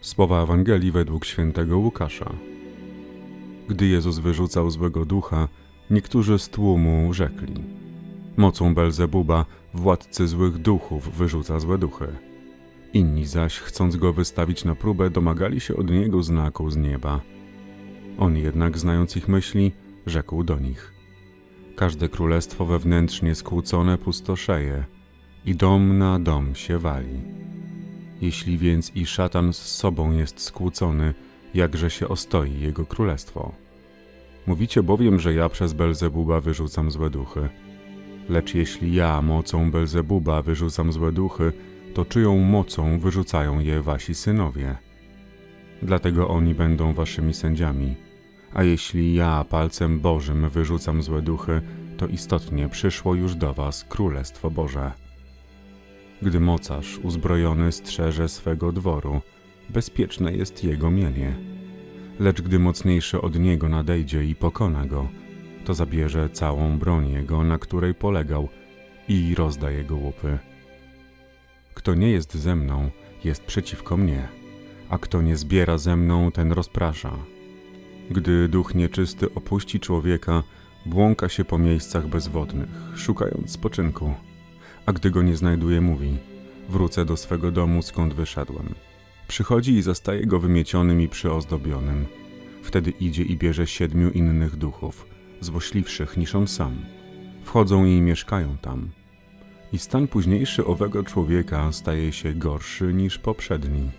Słowa Ewangelii według świętego Łukasza. Gdy Jezus wyrzucał złego ducha, niektórzy z tłumu rzekli: Mocą Belzebuba, władcy złych duchów, wyrzuca złe duchy. Inni zaś, chcąc go wystawić na próbę, domagali się od niego znaku z nieba. On jednak, znając ich myśli, rzekł do nich: Każde królestwo wewnętrznie skłócone pustoszeje i dom na dom się wali. Jeśli więc i szatan z sobą jest skłócony, jakże się ostoi jego królestwo? Mówicie bowiem, że ja przez Belzebuba wyrzucam złe duchy. Lecz jeśli ja mocą Belzebuba wyrzucam złe duchy, to czyją mocą wyrzucają je wasi synowie? Dlatego oni będą waszymi sędziami. A jeśli ja palcem Bożym wyrzucam złe duchy, to istotnie przyszło już do was Królestwo Boże. Gdy mocarz uzbrojony strzeże swego dworu, bezpieczne jest jego mienie. Lecz gdy mocniejszy od niego nadejdzie i pokona go, to zabierze całą broń jego, na której polegał, i rozda jego łupy. Kto nie jest ze mną, jest przeciwko mnie, a kto nie zbiera ze mną, ten rozprasza. Gdy duch nieczysty opuści człowieka, błąka się po miejscach bezwodnych, szukając spoczynku a gdy go nie znajduje, mówi: Wrócę do swego domu, skąd wyszedłem. Przychodzi i zastaje go wymiecionym i przyozdobionym. Wtedy idzie i bierze siedmiu innych duchów, złośliwszych niż on sam. Wchodzą i mieszkają tam. I stan późniejszy owego człowieka staje się gorszy niż poprzedni.